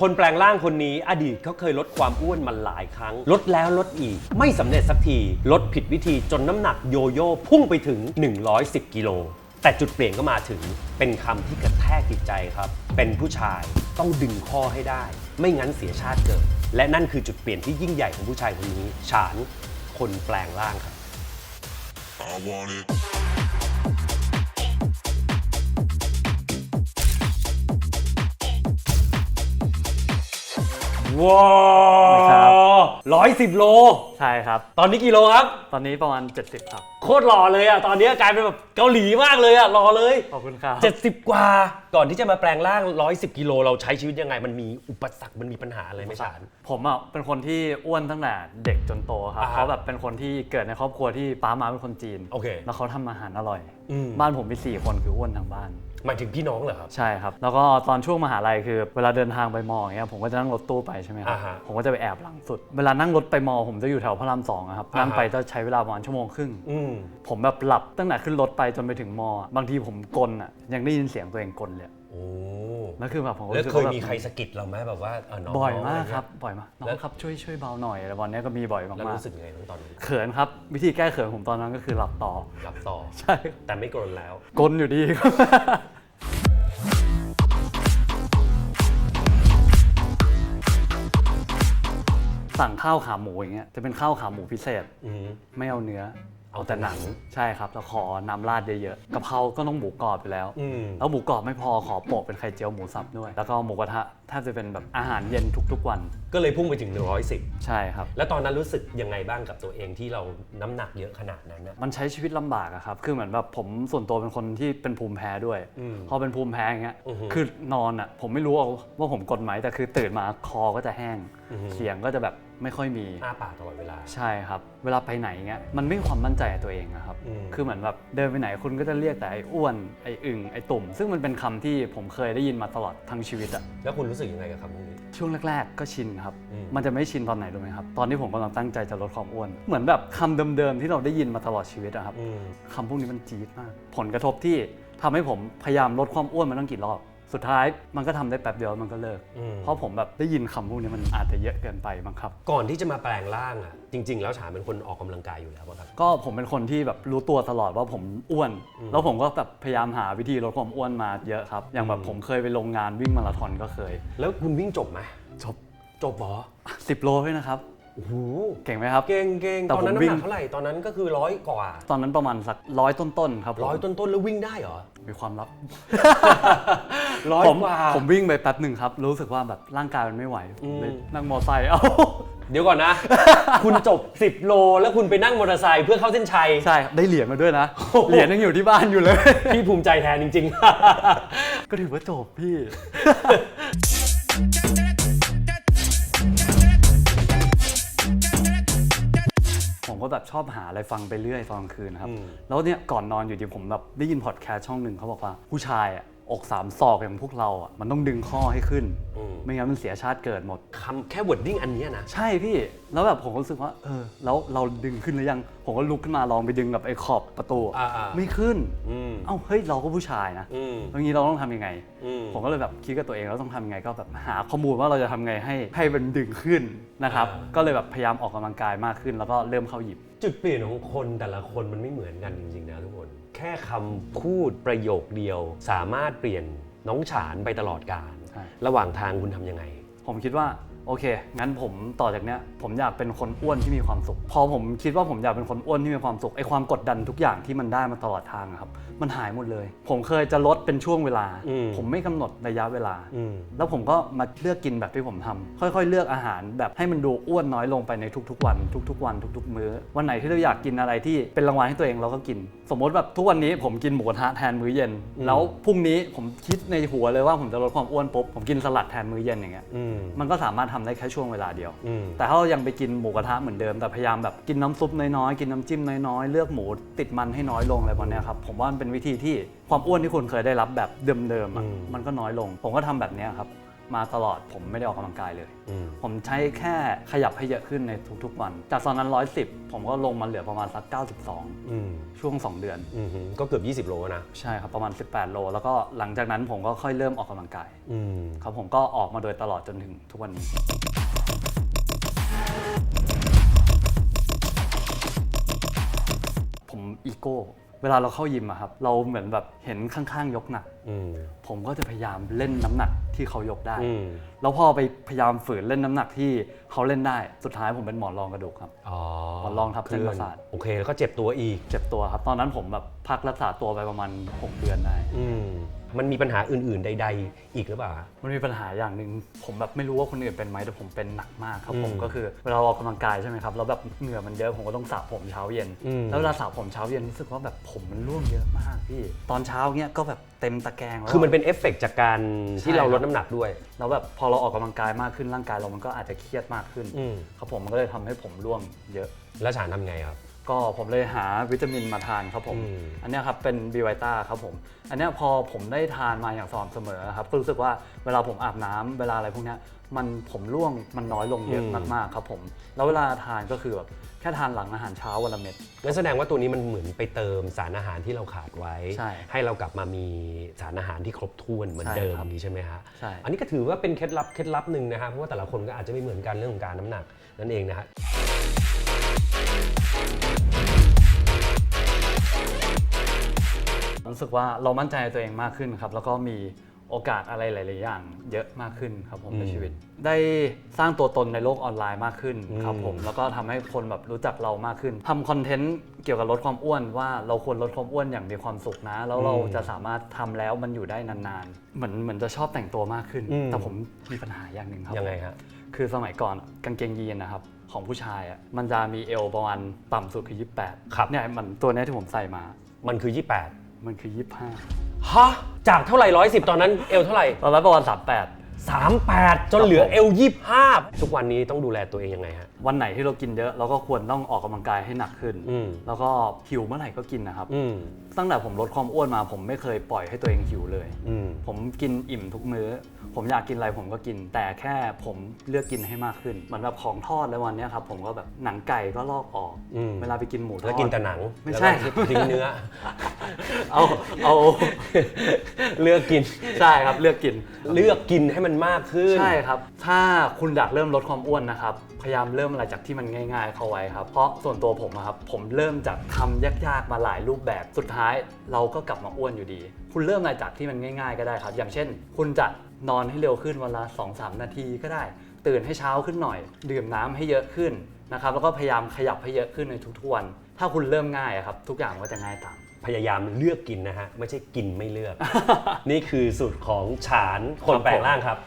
คนแปลงร่างคนนี้อดีตเขาเคยลดความอ้วนมาหลายครั้ง ลดแล้วลดอีก ไม่สำเร็จสักที ลดผิดวิธีจนน้ำหนักโยโย่พุ่งไปถึง 110 กิโล แต่จุดเปลี่ยนก็มาถึงเป็นคำที่กระแทกจิตใจครับ เป็นผู้ชายต้องดึงข้อให้ได้ ไม่งั้นเสียชาติเกิด และนั่นคือจุดเปลี่ยนที่ยิ่งใหญ่ของผู้ชายคนนี้ ฉานคนแปลงร่างครับ I want it. ว้าครับร้อยสิบโล ใช่ครับ ตอนนี้กี่โลครับ ตอนนี้ประมาณ 70 ครับ โคตรหล่อเลยอะ ตอนนี้กลายเป็นแบบเกาหลีมากเลยอะ หล่อเลย ขอบคุณครับ 70 กว่า ก่อนที่จะมาแปลงร่าง 110 กิโล เราใช้ชีวิตยังไง มันมีอุปสรรค มันมีปัญหาอะไรไหมฉานผมอะเป็นคนที่อ้วนตั้งแต่เด็กจนโตครับอ่าฮะเขาแบบเป็นคนที่เกิดในครอบครัวที่ป้ามาเป็นคนจีนโอเคแล้วเขาทำอาหารอร่อย อืม บ้านผมมีสี่คนคืออ้วนทั้งบ้าน หมายถึงพี่น้องเหรอครับ ใช่ครับ แล้วก็ตอนช่วงมหาลัยคือ เวลาเดินทางไปมออย่างเงี้ยผมก็จะนั่งรถตู้ไปใช่ไหมครับ อ่าฮะผมก็จะไปแอบหลังสุด เวลานั่งรถไปมอ ผมจะอยู่แถวพระรามสองอะครับ อ่าฮะ นั่งไปจะใช้เวลาประมาณชั่วโมงครึ่ง อืม ผมแบบหลับตั้งแต่ขึ้นรถไปจนไปถึงมอะบางทีผมกลนอะยังได้ยินเสียงตัวเองกลเลยโอ้แล้วคือแบบผมก็แล้วรู้สึกเคยว่าแบบมีใครสะกิดเราไหมแบบว่าเออน้องบ่อยน้งมากะไเงี้ครับ บ่อยมากน้อแล้งวครับช่วยช่วยเบาหน่อยแต่วันนี้ก็มีบ่อยแล้วมากรู้สึกยังไงบ้างตอนนี้ๆเขินครับ วิธีแก้เขินผมตอนนั้นก็คือหลับต่อหลับต่อ ใช่ แต่ไม่กรนแล้ว กลนอยู่ดีครับ สั่งข้าวขาหมูอย่างเงี้ยจะเป็นข้าวขาหมูพิเศษ อืม ไม่เอาเนื้อ เอาแต่หนังใช่ครับแล้วขอน้ำราดเยอะๆกะเพราก็ต้องหมูกรอบไปแล้ว อืม แล้วหมูกรอบไม่พอขอโปะเป็นไข่เจียวหมูสับด้วย แล้วก็หมูกระทะแทบจะเป็นแบบอาหารเย็นทุกๆวันก็เลยพุ่งไปถึง 110 ใช่ครับ แล้วตอนนั้นรู้สึกยังไงบ้างกับตัวเองที่เราน้ำหนักเยอะขนาดนั้นนะมันใช้ชีวิตลำบากอะครับ คือเหมือนแบบผมส่วนตัวเป็นคนที่เป็นภูมิแพ้ด้วยอืมพอเป็นภูมิแพ้อย่างเงี้ยอือฮึคือนอนอะผมไม่รู้ว่าผมกดไหมแต่คือตื่นมาคอก็จะแห้งอือฮึเสียงก็จะแบบไม่ค่อยมี อ้าปากตลอดเวลา ใช่ครับ เวลาไปไหนเงี้ยมันไม่มีความมั่นใจในตัวเองนะครับ อืม คือเหมือนแบบเดินไปไหนคุณก็จะเรียกแต่ไอ้อ้วน ไอ้อึ่งไอ้ตุ่ม ซึ่งมันเป็นคำที่ผมเคยได้ยินมาตลอดทั้งชีวิตอะแล้วคุณรู้สึกยังไงกับคำพวกนี้ ช่วงแรก ๆ ก็ชินครับ อืม มันจะไม่ชินตอนไหนรู้ไหมครับ ตอนที่ผมกำลังตั้งใจจะลดความอ้วน เหมือนแบบคำเดิมๆที่เราได้ยินมาตลอดชีวิตอะครับ อืม คำพวกนี้มันจี๊ดมาก ผลกระทบที่ทำให้ผมพยายามลดความอ้วนมาตั้งกี่รอบ สุดท้ายมันก็ทำได้แป๊บเดียวมันก็เลิกอืมเพราะผมแบบได้ยินคำพวกนี้มันอาจจะเยอะเกินไปมั้งครับ ก่อนที่จะมาแปลงร่างอะจริง ๆ แล้วฉานเป็นคนออกกำลังกายอยู่แล้วป่ะครับ ก็ผมเป็นคนที่แบบรู้ตัวตลอดว่าผมอ้วน แล้วผมก็แบบพยายามหาวิธีลดความอ้วนมาเยอะครับ อย่างแบบผมเคยไปลงงานวิ่งมาราธอนก็เคย แล้วคุณวิ่งจบไหมจบจบเหรอ10โลด้วยนะครับ โอ้โหเก่งไหมครับ เก่งเก่งแต่ตอนนั้นผมน้ำวิ่หงนักเท่าไหร่ตอนนั้นก็คือร้อยกว่าตอนนั้นประมาณสักร้อยต้นๆครับผมร้อยต้นๆแล้ววิ่งได้เหรอ มีความลับ ร้อยผมกว่า ผมวิ่งไปแป๊บหนึ่งครับ รู้สึกว่าแบบร่างกายมันไม่ไหวอืมเลยนั่งมอไซค์เอา เดี๋ยวก่อนนะ คุณจบ 10 โล แล้วคุณไปนั่งมอเตอร์ไซค์เพื่อเข้าเส้นชัย ใช่ได้เหรียญมาด้วยนะโอ้โหเหรียญยังอยู่ที่บ้านอยู่เลย พี่ภูมิใจแทนจริงก็ถือว่าจบพี่ ผมก็แบบชอบหาอะไรฟังไปเรื่อยตอนกลางคืนนะครับอืมแล้วเนี่ยก่อนนอนอยู่ดีผมแบบได้ยินพอดแคสต์ช่องหนึ่งเขาบอกว่าผู้ชายอะอกสามศอกอย่างพวกเราอะมันต้องดึงข้อให้ขึ้นอืมไม่งั้นมันเสียชาติเกิดหมดๆคำแค่วอร์ดดิ้งอันเนี้ยนะ ใช่พี่ แล้วแบบผมก็รู้สึกว่าเออแล้วเราดึงขึ้นหรือยัง ผมก็ลุกขึ้นมาลองไปดึงกับไอ้ขอบประตูอะอ่าๆ ไม่ขึ้น อืมเอ้าเฮ้ยเราก็ผู้ชายนะอืมแล้วงี้เราต้องทำยังไง อืม ผมก็เลยแบบคิดกับตัวเองแล้วต้องทำยังไงก็แบบหาข้อมูลว่าเราจะทำไงให้ให้มันดึงขึ้นนะครับ อ่า ก็เลยแบบพยายามออกกำลังกายมากขึ้น แล้วก็เริ่มเข้ายิม จุดเปลี่ยนของคนแต่ละคนมันไม่เหมือนกันจริงๆนะทุกคน แค่คำพูดประโยคเดียว สามารถเปลี่ยนน้องฉานไปตลอดกาลใช่ ระหว่างทางคุณทำยังไง ผมคิดว่า โอเค งั้นผมต่อจากเนี้ยผมอยากเป็นคนอ้วนที่มีความสุข พอผมคิดว่าผมอยากเป็นคนอ้วนที่มีความสุขไอ้ความกดดันทุกอย่างที่มันได้มาตลอดทางอะครับ มันหายหมดเลย ผมเคยจะลดเป็นช่วงเวลา อืม ผมไม่กำหนดระยะเวลา อืม แล้วผมก็มาเลือกกินแบบที่ผมทำค่อยๆ เลือกอาหารแบบให้มันดูอ้วนน้อยลงไปในทุกๆวัน ทุกๆวันทุก ๆ มื้อวันไหนที่เราอยากกินอะไรที่เป็นรางวัลให้ตัวเองเราก็กิน สมมติแบบทุกวันนี้ผมกินหมูกระทะแทนมื้อเย็นอืมแล้วพรุ่งนี้ผมคิดในหัวเลยว่าผมจะลดความอ้วนปุ๊บผมกินสลัดแทนมื้อเย็นอย่างเงี้ยอืม มันก็สามารถทำได้แค่ช่วงเวลาเดียวอืมแต่ถ้าเรายังไปกินหมูกระทะเหมือนเดิมแต่พยายามแบบกินน้ำซุปน้อยๆ กินน้ำจิ้มน้อยๆ เลือกหมูติดมันให้น้อยลงอะไรประมาณเนี้ยครับ ผมว่ามันเป็นวิธีที่ความอ้วนที่คุณเคยได้รับแบบเดิมๆอะอืมมันก็น้อยลง ผมก็ทำแบบเนี้ยครับ มาตลอดผมไม่ได้ออกกำลังกายเลย อืม ผมใช้แค่ขยับให้เยอะขึ้นในทุกๆวัน จากตอนนั้น 110 ผมก็ลงมาเหลือประมาณสัก 92 อืมช่วง 2 เดือน อืมฮึก็เกือบ 20 โลนะใช่ครับ ประมาณ 18 โล แล้วก็หลังจากนั้นผมก็ค่อยเริ่มออกกำลังกาย อืมครับผมก็ออกมาโดยตลอดจนถึงทุกวันนี้ ผมอีโก้ เวลาเราเข้ายิมอะครับ เราเหมือนแบบเห็นข้างๆยกหนัก อืมผมก็จะพยายามเล่นน้ำหนักที่เขายกได้ อืม แล้วพอไปพยายามฝืนเล่นน้ำหนักที่เขาเล่นได้สุดท้ายผมเป็นหมอนรองกระดูกครับ อ๋อหมอนรองทับเส้นประสาท โอเค แล้วก็เจ็บตัวอีก เจ็บตัวครับ ตอนนั้นผมแบบพักรักษาตัวไปประมาณ 6 เดือนได้ อืมมันมีปัญหาอื่นๆ ใด ๆ อีกหรือเปล่าฮะมันมีปัญหาอย่างหนึ่งผมแบบไม่รู้ว่าคนอื่นเป็นไหมแต่ผมเป็นหนักมากครับผมอืมก็คือเวลาเราออกกำลังกายใช่ไหมครับแล้วแบบเหงื่อมันเยอะผมก็ต้องสระผมเช้าเย็น อืม แล้วเวลาสระผมเช้าเย็นรู้สึกว่าแบบผมมันร่วงเยอะมากพี่ตอนเช้าเนี้ยก็แบบเต็มตะแกรงแล้ว คือมันเป็นเอฟเฟกต์จากการที่ใช่เราครับลดน้ำหนักด้วย แล้วแบบพอเราออกกำลังกายมากขึ้นร่างกายเรามันก็อาจจะเครียดมากขึ้นอืม ครับผมมันก็เลยทำให้ผมร่วงเยอะ แล้วฉานทำไงครับ ก็ผมเลยหาวิตามินมาทานครับผม อืม อันเนี้ยครับเป็นบีไวต้าครับผม อันเนี้ยพอผมได้ทานมาอย่างสม่ำเสมอครับก็รู้สึกว่าเวลาผมอาบน้ำเวลาอะไรพวกเนี้ยมันผมร่วงมันน้อยลงเยอะมากๆครับผม แล้วเวลาทานก็คือแบบแค่ทานหลังอาหารเช้าวันละเม็ดงั้นแสดงว่าตัวนี้มันเหมือนไปเติมสารอาหารที่เราขาดไว้ ใช่ให้เรากลับมามีสารอาหารที่ครบถ้วนเหมือนใช่เดิมครับนี้ใช่ไหมฮะใช่ อันนี้ก็ถือว่าเป็นเคล็ดลับเคล็ดลับหนึ่งนะฮะเพราะว่าแต่ละคนก็อาจจะไม่เหมือนกันเรื่องของการน้ำหนักนั่นเองนะฮะ รู้สึกว่าเรามั่นใจในตัวเองมากขึ้นครับ แล้วก็มีโอกาสอะไรหลาย ๆ อย่าง เยอะมากขึ้นครับผมในอืมชีวิต ได้สร้างตัวตนในโลกออนไลน์มากขึ้นครับอืมผมแล้วก็ทำให้คนแบบรู้จักเรามากขึ้นทำคอนเทนต์เกี่ยวกับลดความอ้วนว่าเราควรลดความอ้วนอย่างมีความสุขนะ แล้วเราจะสามารถทำแล้วมันอยู่ได้นาน ๆ เหมือนเหมือนจะชอบแต่งตัวมากขึ้น แต่ผมมีปัญหาอย่างหนึ่งครับยังไงฮะคือสมัยก่อนอะกางเกงยีนนะครับ ของผู้ชายอะมันจะมีเอวประมาณต่ำสุดคือ 28ครับ เนี่ยมันตัวเนี้ยที่ผมใส่มา มันคือ 28มันคือ 25ฮะจากเท่าไหร่ร้อยสิบตอนนั้นเอวเท่าไหร่ ตอนแรกประมาณ38 38 จนเหลือเอว25 ทุกวันนี้ต้องดูแลตัวเองยังไงฮะ วันไหนที่เรากินเยอะเราก็ควรต้องออกกำลังกายให้หนักขึ้นอืมแล้วก็หิวเมื่อไหร่ก็กินนะครับอืมตั้งแต่ผมลดความอ้วนมา ผมไม่เคยปล่อยให้ตัวเองหิวเลยอืมผมกินอิ่มทุกมื้อ ผมอยากกินอะไรผมก็กิน แต่แค่ผมเลือกกินให้มากขึ้นเหมือนแบบของทอดในวันเนี้ยครับผมก็แบบหนังไก่ก็ลอกออกอืมเวลาไปกินหมูทอดแล้วกินแต่หนังไม่ใช่แล้วก็ทิ้งเนื้อเอาเอาเลือกกินใช่ครับเลือกกิน เลือกกินให้มันมากขึ้นใช่ครับ ถ้าคุณอยากเริ่มลดความอ้วนนะครับ พยายามเริ่มอะไรจากที่มันง่าย ๆ เข้าไว้ครับ เพราะส่วนตัวผมอะครับ ผมเริ่มจากทำยากๆมาหลายรูปแบบ สุดท้ายเราก็กลับมาอ้วนอยู่ดี คุณเริ่มอะไรจากที่มันง่าย ๆ ก็ได้ครับ อย่างเช่น คุณจะนอนให้เร็วขึ้นวันละ2-3 นาทีก็ได้ ตื่นให้เช้าขึ้นหน่อย ดื่มน้ำให้เยอะขึ้นนะครับ แล้วก็พยายามขยับให้เยอะขึ้นในทุกๆวัน ถ้าคุณเริ่มง่ายอะครับ ทุกอย่างก็จะง่ายตาม พยายามเลือกกินนะฮะ ไม่ใช่กินไม่เลือก นี่คือสูตรของฉานคนแปลงร่างครับ